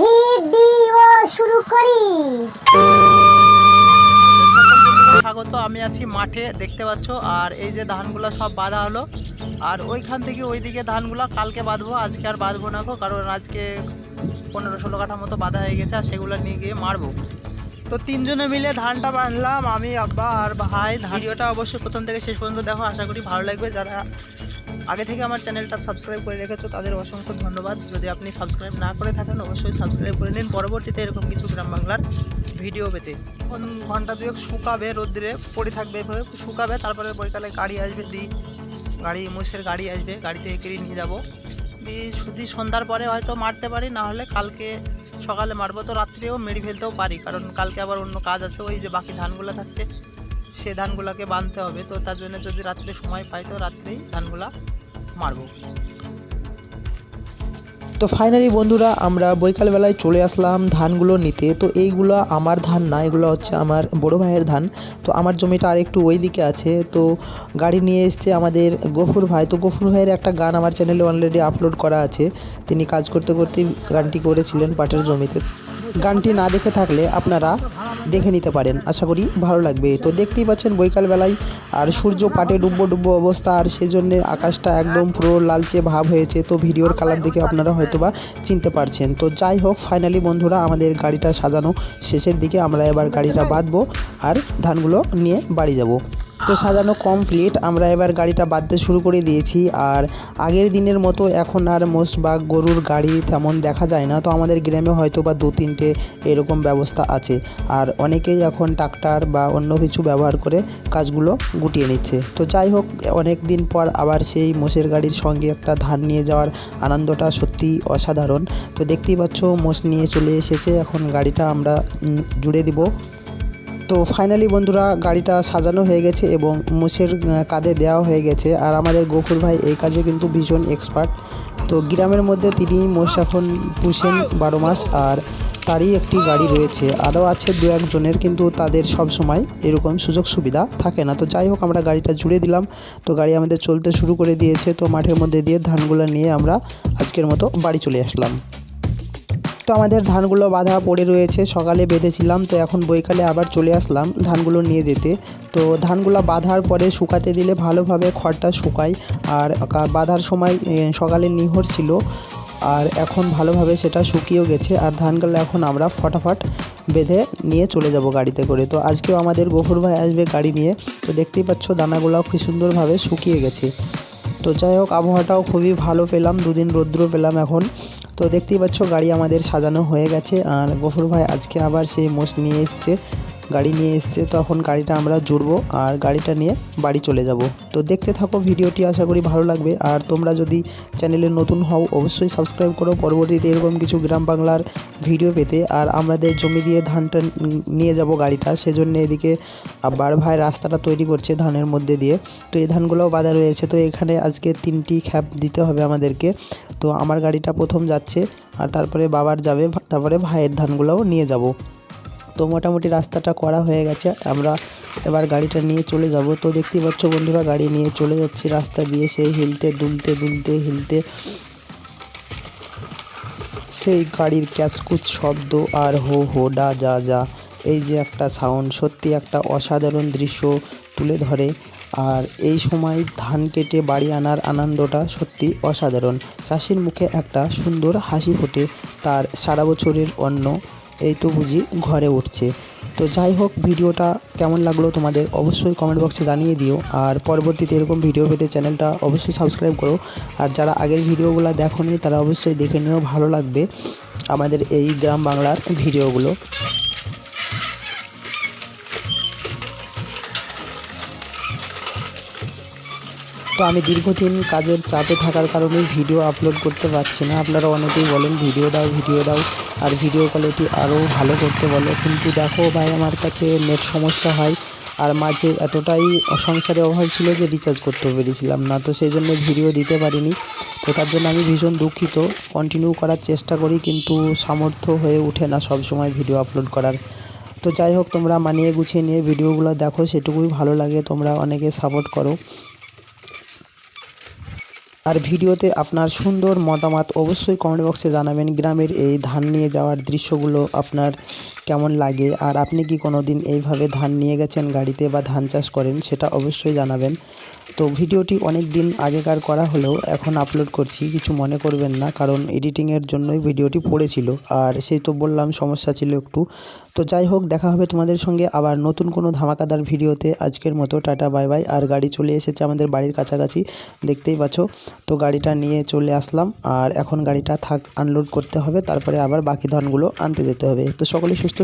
Video শুরু করি। স্বাগত আমি আছি মাঠে দেখতে পাচ্ছ আর এই যে ধানগুলো সব বাঁধা হলো আর ওইখান থেকে ওইদিকে ধানগুলো কালকে বাঁধবো আজকে আর বাঁধবো না গো, কারণ আজকে পনেরো ষোলো কাঠা মতো বাঁধা হয়ে গেছে আর সেগুলো নিয়ে গিয়ে মারবো। তো তিনজনে মিলে ধানটা বাঁধলাম আমি আব্বা আর ভাই ভিডিওটা অবশ্যই প্রথম থেকে শেষ পর্যন্ত দেখো আশা করি ভালো লাগবে যারা আগে থেকে আমার চ্যানেলটা সাবস্ক্রাইব করে রেখেছো, তাদের অসংখ্য ধন্যবাদ। যদি আপনি সাবস্ক্রাইব না করে থাকেন, অবশ্যই সাবস্ক্রাইব করে নিন। পরবর্তীতে এরকম কিছু গ্রাম বাংলার ভিডিও পেতে। ঘণ্টা দুয়েক শুকাবে রোদ্রে, পড়ে থাকবে এভাবে, শুকাবে, তারপরে বৈকালে গাড়ি আসবে, দি গাড়ি মুসের গাড়ি আসবে, গাড়িতে কেড়ে নিয়ে যাব। দিয়ে শুধু সন্ধ্যার পরে হয়তো মারতে পারি, না হলে কালকে সকালে মারবো, তো রাত্রেও মেরে ফেলতেও পারি। কারণ কালকে আবার অন্য কাজ আছে, ওই যে বাকি ধানগুলো থাকছে, সে ধানগুলোকে বাঁধতে হবে। তো তার জন্য যদি রাত্রে সময় পাই, তো রাত্রেই ধানগুলা মারবো তো ফাইনালি বন্ধুরা, আমরা বৈকালবেলায় চলে আসলাম ধানগুলো নিতে। তো এইগুলো আমার ধান না, এগুলো হচ্ছে আমার বড় ভাইয়ের ধান। তো আমার জমিটা আর একটু ওই দিকে আছে। তো গাড়ি নিয়ে এসছে আমাদের গফুর ভাই। তো গফুর ভাইয়ের একটা গান আমার চ্যানেলে অলরেডি আপলোড করা আছে। তিনি কাজ করতে করতেই গানটি করেছিলেন পাটের জমিতে। গানটি না দেখে থাকলে আপনারা দেখে নিতে পারেন। আশা করি ভালো লাগবে। তো দেখতেই পাচ্ছেন বৈকালবেলায় আর সূর্য পাটে ডুব্বো ডুব্বো অবস্থা। আর সেই জন্য আকাশটা একদম পুরো লালচে ভাব হয়েছে। তো ভিডিওর কালার দেখে আপনারা হয়তোবা চিনতে পারছেন। তো যাই হোক ফাইনালি বন্ধুরা আমাদের গাড়িটা সাজানো শেষের দিকে আমরা এবার গাড়িটা বাঁধবো আর ধানগুলো নিয়ে বাড়ি যাব। তো সাজানো কমপ্লিট আমরা এবার গাড়িটা বাঁধতে শুরু করে দিয়েছি। আর আগের দিনের মতো এখন আর মোষ বা গরুর গাড়ি তেমন দেখা যায় না। তো আমাদের গ্রামে হয়তো বা দু তিনটে এরকম ব্যবস্থা আছে। আর অনেকেই এখন ট্রাক্টর বা অন্য কিছু ব্যবহার করে কাজগুলো গুটিয়ে নিচ্ছে। তো যাই হোক, অনেক দিন পর আবার সেই মোষের গাড়ির সঙ্গে একটা ধান নিয়ে যাওয়ার আনন্দটা সত্যি অসাধারণ। তো দেখতেই পাচ্ছ, মোষ নিয়ে চলে এসেছে। এখন গাড়িটা আমরা জুড়ে দিব। তো ফাইনালি বন্ধুরা গাড়িটা সাজানো হয়ে গেছে এবং মোষের কাঁধে দেওয়া হয়ে গেছে। আর আমাদের গফুর ভাই এই কাজে কিন্তু ভীষণ এক্সপার্ট তো গ্রামের মধ্যে তিনি মোষ এখন পুষেন বারো মাস, আর তারই একটি গাড়ি রয়েছে। আরও আছে দু একজনের, কিন্তু তাদের সব সময় এরকম সুযোগ সুবিধা থাকে না। তো যাই হোক, আমরা গাড়িটা জুড়ে দিলাম। তো গাড়ি আমাদের চলতে শুরু করে দিয়েছে। তো মাঠের মধ্যে দিয়ে ধানগুলো নিয়ে আমরা আজকের মতো বাড়ি চলে আসলাম। তো আমাদের ধানগুলো বাঁধা পড়ে রয়েছে, সকালে বেঁধেছিলাম, তো এখন বৈকালে আবার চলে আসলাম ধানগুলো নিয়ে যেতে। তো ধানগুলো বাঁধার পরে শুকাতে দিলে ভালোভাবে খড়টা শুকায়, আর বাঁধার সময় সকালে নিহর ছিল, আর এখন ভালোভাবে সেটা শুকিয়েও গেছে, আর ধানগুলো এখন আমরা ফটাফট বেঁধে নিয়ে চলে যাব গাড়িতে করে। তো আজকেও আমাদের গফুর ভাই আসবে গাড়ি নিয়ে, তো দেখতেই পাচ্ছ দানাগুলো খুব সুন্দরভাবে শুকিয়ে গেছে। তো যাই হোক, আবহাওয়াটাও খুবই ভালো পেলাম, দুদিন রৌদ্র পেলাম এখন। তো দেখতেই পাচ্ছ গাড়ি আমাদের সাজানো হয়ে গেছে। আর গফুর ভাই আজকে আবার সেই মোষ নিয়ে এসছে। গাড়ি নিয়ে এসছে, তখন গাড়িটা আমরা জুড়বো আর গাড়িটা নিয়ে বাড়ি চলে যাব। তো দেখতে থাকো ভিডিওটি, আশা করি ভালো লাগবে। আর তোমরা যদি চ্যানেলে নতুন হও, অবশ্যই সাবস্ক্রাইব করো। পরবর্তীতে এরকম কিছু গ্রাম বাংলার ভিডিও পেতে আর আমাদের জমি দিয়ে ধানটা নিয়ে যাব গাড়িটা, সেজন্য এদিকে আবার ভাই রাস্তাটা তৈরি করছে ধানের মধ্যে দিয়ে। তো এই ধানগুলোও বাঁধা রয়েছে, তো এখানে আজকে তিনটি খ্যাপ দিতে হবে আমাদেরকে। তো আমার গাড়িটা প্রথম যাচ্ছে আর তারপরে বাবার যাবে, তারপরে ভাইয়ের ধানগুলোও নিয়ে যাব। তো মোটামুটি রাস্তাটা করা হয়ে গেছে। আমরা এবার গাড়িটা নিয়ে চলে যাব। তো দেখতে পাচ্ছ বন্ধুরা, গাড়ি নিয়ে চলে যাচ্ছি রাস্তা দিয়ে সেই হিলতে দুলতে দুলতে হিলতে। সেই গাড়ির ক্যাসকুচ শব্দ আর হো হো ডা যা যা, এই যে একটা সাউন্ড সত্যি একটা অসাধারণ দৃশ্য তুলে ধরে। আর এই সময় ধান কেটে বাড়ি আনার আনন্দটা সত্যি অসাধারণ। চাষির মুখে একটা সুন্দর হাসি ফোটে, তার সারা বছরের অন্ন। এই তো বুঝি ঘরে উঠছে। তো যাই হোক, ভিডিওটা কেমন লাগল তোমাদের অবশ্যই কমেন্ট বক্সে জানিয়ে দিও। আর পরবর্তীতে এরকম ভিডিও পেতে চ্যানেলটা অবশ্যই সাবস্ক্রাইব করো। আর যারা আগের ভিডিওগুলো দেখোনি, তারা অবশ্যই দেখে নিও, ভালো লাগবে আমাদের এই গ্রাম বাংলার ভিডিওগুলো তো আমি দীর্ঘদিন কাজের চাপে থাকার কারণে ভিডিও আপলোড করতে পারছি না। আপনারা অনেকেই বলেন, ভিডিও দাও ভিডিও দাও। আর ভিডিও কোয়ালিটি আরও ভালো করতে বলো। কিন্তু দেখো ভাই, আমার কাছে নেট সমস্যা হয়। আর মাঝে এতটাই সংসারে অভাব ছিল যে রিচার্জ করতেও পেরেছিলাম না। তো সেই জন্য ভিডিও দিতে পারিনি। তো তার জন্য আমি ভীষণ দুঃখিত। কন্টিনিউ করার চেষ্টা করি, কিন্তু সামর্থ্য হয়ে ওঠে না সব সময় ভিডিও আপলোড করার। তো যাই হোক, তোমরা মানিয়ে গুছিয়ে নিয়ে ভিডিওগুলো দেখো। সেটুকুই ভালো লাগে। তোমরা অনেকে সাপোর্ট করো। আর ভিডিওতে আপনার সুন্দর মতামত অবশ্যই কমেন্ট বক্সে জানাবেন। গ্রামের এই ধান নিয়ে যাওয়ার দৃশ্যগুলো আপনার কেমন লাগে? আর আপনি কি কোনো দিন এইভাবে ধান নিয়ে গেছেন গাড়িতে বা ধান চাষ করেন সেটা অবশ্যই জানাবেন। তো ভিডিওটি অনেক দিন আগেকার করা হলেও এখন আপলোড করছি, কিছু মনে করবেন না কারণ এডিটিংয়ের জন্যই ভিডিওটি পড়েছিল। আর সেই তো বললাম, সমস্যা ছিল একটু। তো যাই হোক, দেখা হবে তোমাদের সঙ্গে আবার নতুন কোনো ধামাকাদার ভিডিওতে। আজকের মতো টাটা, বাই বাই। আর গাড়ি চলে এসেছে আমাদের বাড়ির কাছাকাছি, দেখতেই পাচ্ছ। তো গাড়িটা নিয়ে চলে আসলাম আর এখন গাড়িটা থাক আনলোড করতে হবে, তারপরে আবার বাকি ধানগুলো আনতে যেতে হবে। তো সকলেই সুস্থ